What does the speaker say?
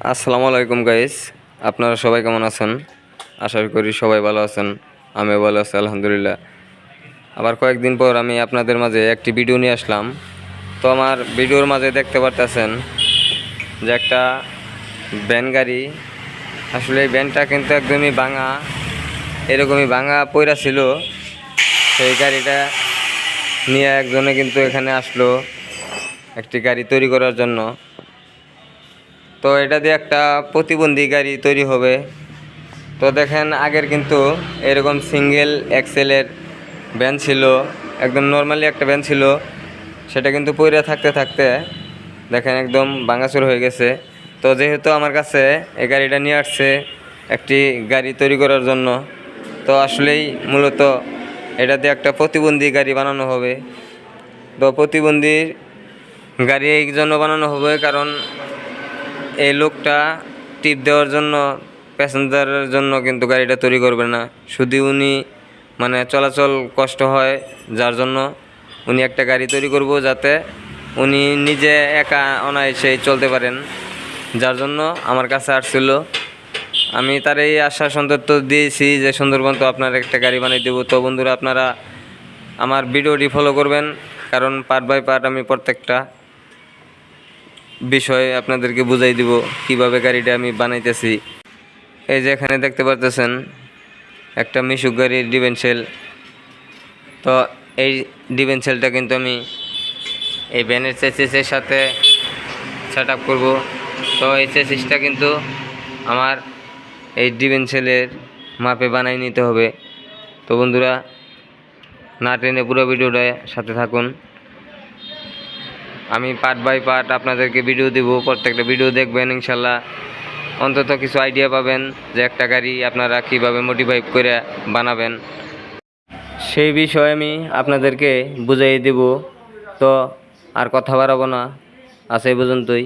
আসসালামু আলাইকুম গাইস আপনারা সবাই কেমন আছেন? আশা করি সবাই ভালো আছেন, আমিও ভালো আছি, আলহামদুলিল্লাহ। আবার কয়েকদিন পর আমি আপনাদের মাঝে একটি ভিডিও নিয়ে আসলাম। তো আমার ভিডিওর মাঝে দেখতে পারতেছেন যে একটা ভ্যান গাড়ি, আসলে এই ভ্যানটা কিন্তু একদমই ভাঙা, এরকমই ভাঙা পয়রা ছিল। সেই গাড়িটা নিয়ে একজনে কিন্তু এখানে আসলো একটি গাড়ি তৈরি করার জন্য। তো এটা দিয়ে একটা প্রতিবন্ধী গাড়ি তৈরি হবে। তো দেখেন, আগের কিন্তু এরকম সিঙ্গেল এক্সেলের ভ্যান ছিল, একদম নর্মালি একটা ভ্যান ছিল। সেটা কিন্তু পইরা থাকতে থাকতে দেখেন একদম ভাঙাচুর হয়ে গেছে। তো যেহেতু আমার কাছে এই গাড়িটা নিয়ে আসছে একটি গাড়ি তৈরি করার জন্য, তো আসলেই মূলত এটা দিয়ে একটা প্রতিবন্ধী গাড়ি বানানো হবে। তো প্রতিবন্ধী গাড়ি এই জন্য বানানো হবে কারণ এই লোকটা টিপ দেওয়ার জন্য প্যাসেঞ্জারের জন্য কিন্তু গাড়িটা তৈরি করবে না। শুধু উনি মানে চলাচল কষ্ট হয় যার জন্য উনি একটা গাড়ি তৈরি করব যাতে উনি নিজে একা অনায়াসেই চলতে পারেন। যার জন্য আমার কাছে আসছিল। আমি তার এই আশা সন্তত দিয়েছি যে, সুন্দরবন তো আপনার একটা গাড়ি বানিয়ে দেবো। তো বন্ধুরা, আপনারা আমার ভিডিওটি ফলো করবেন, কারণ পার্ট বাই পার্ট আমি প্রত্যেকটা বিষয় আপনাদেরকে বুঝাই দিব, কীভাবে গাড়িটা আমি বানাইতেছি। এই যে এখানে দেখতে পারতেছেন, একটা মিশুক গাড়ির ডিভেন্সেল তো এই ডিভেন্সেলটা কিন্তু আমি এই ভ্যানের চেসিসের সাথে সেট আপ করব। তো এই চেসিসটা কিন্তু আমার এই ডিভেন্সেলের মাপে বানাই নিতে হবে। তো বন্ধুরা, না টেনে পুরো ভিডিওটা সাথে থাকুন। আমি পার্ট বাই পার্ট আপনাদেরকে ভিডিও দিব, প্রত্যেকটা ভিডিও দেখবেন, ইনশাল্লাহ। অন্তত কিছু আইডিয়া পাবেন যে একটা গাড়ি আপনারা কীভাবে মোটিভাইভ করে বানাবেন। সেই বিষয়ে আমি আপনাদেরকে বুঝাই দেব, তো আর কথা বাড়াবো না। আছে পর্যন্তই।